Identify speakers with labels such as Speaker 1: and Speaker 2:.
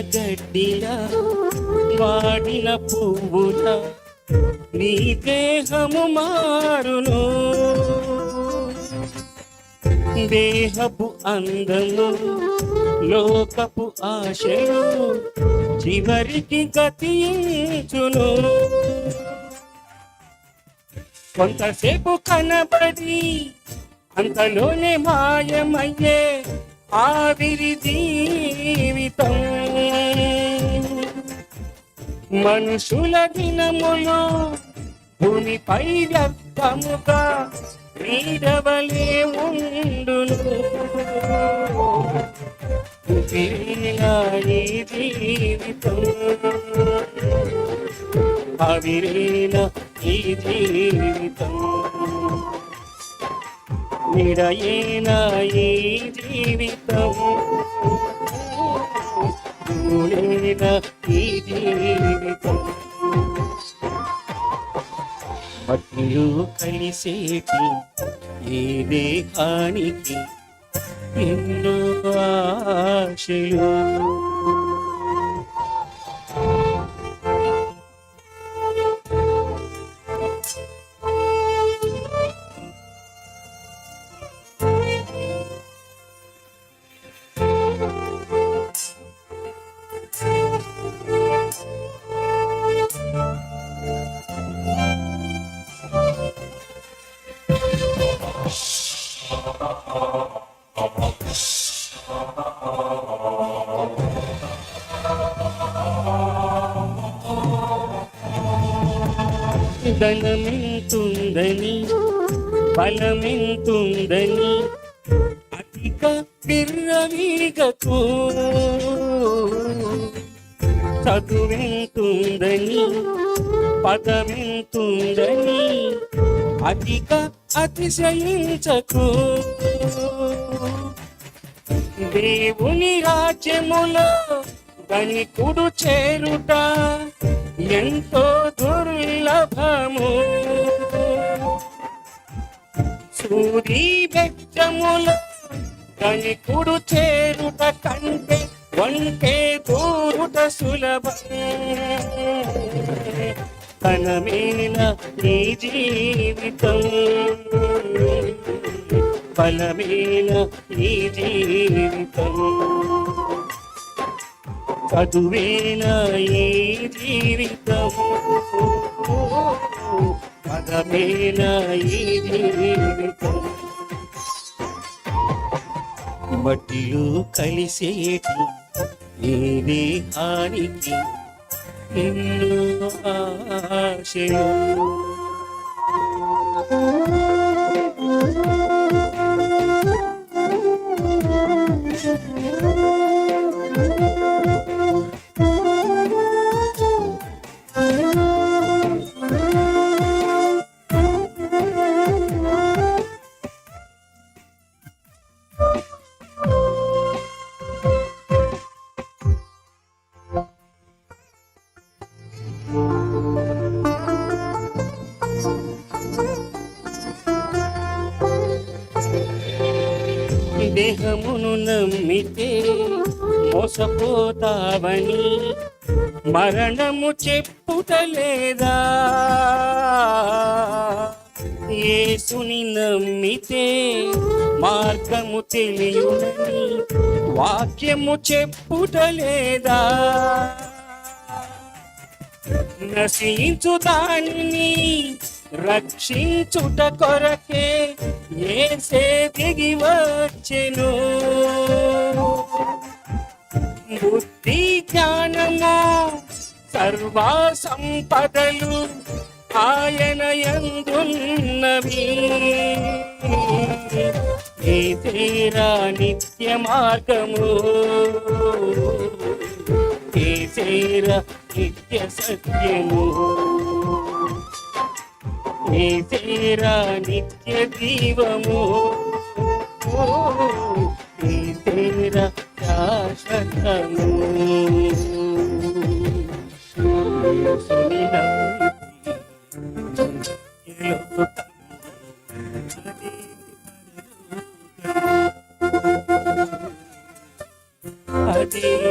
Speaker 1: గడ్డిన వాడిన పువ్వుల నీ దేహము మారును. దేహపు అందము లోకపు ఆశలు చివరికి గతించును. కొంతసేపు కనబడి అంతలోనే మాయమయ్యే ఆవిరి జీవితం. మనుషుల దినములు భూమిపై వ్యక్తముగా నీడవలే ఉండును. జీవితం. ఆవిరేన ఈ జీవితం. నిరయేన ఈ జీవితం. ధూళేన ఈ జీవితం. మట్టిలో కలిసేటి ఈ దేహానికి ఎన్నో ఆశలు. ధనమెంతుందని బలమెంతుందని అధిక పిర్రవీగకు చదువెంతుందని పదమెంతుందని అధిక అతిశయించకు. దేవుని రాజ్యములో ధనికుడు చేరుట ఎంతో దుర్లభము సూరి బెచ్చములో ధనికుడు చేరుట కంటే వంటే దూరుట సులభం. తనమేన నీ జీవితం. ఫలమేన నీ జీవితం. చదువేన ఈ జీవితం. పదమేన ఈ జీవితం? మట్టిలో కలిసేటి నీవే హానికి ఎన్నో ఆశలు. దేహమును నమ్మితే మోసపోతావని మరణము చెప్పుటలేదా? యేసుని నమ్మితే మార్గము తెలియని వాక్యము చెప్పుటలేదా? నశించు దానిని రక్షించుట కొరకే ఏసే దిగి వచ్చెను. బుద్ధి జ్ఞానము సర్వ సంపదలు ఆయన ఎందున్నవి ఏ తీరా నిత్య మార్గము. ఏ తీరా నిత్య సత్యము. నీ తీరా నిత్య జీవము. నీ తీరా శాశ్వతము. అదే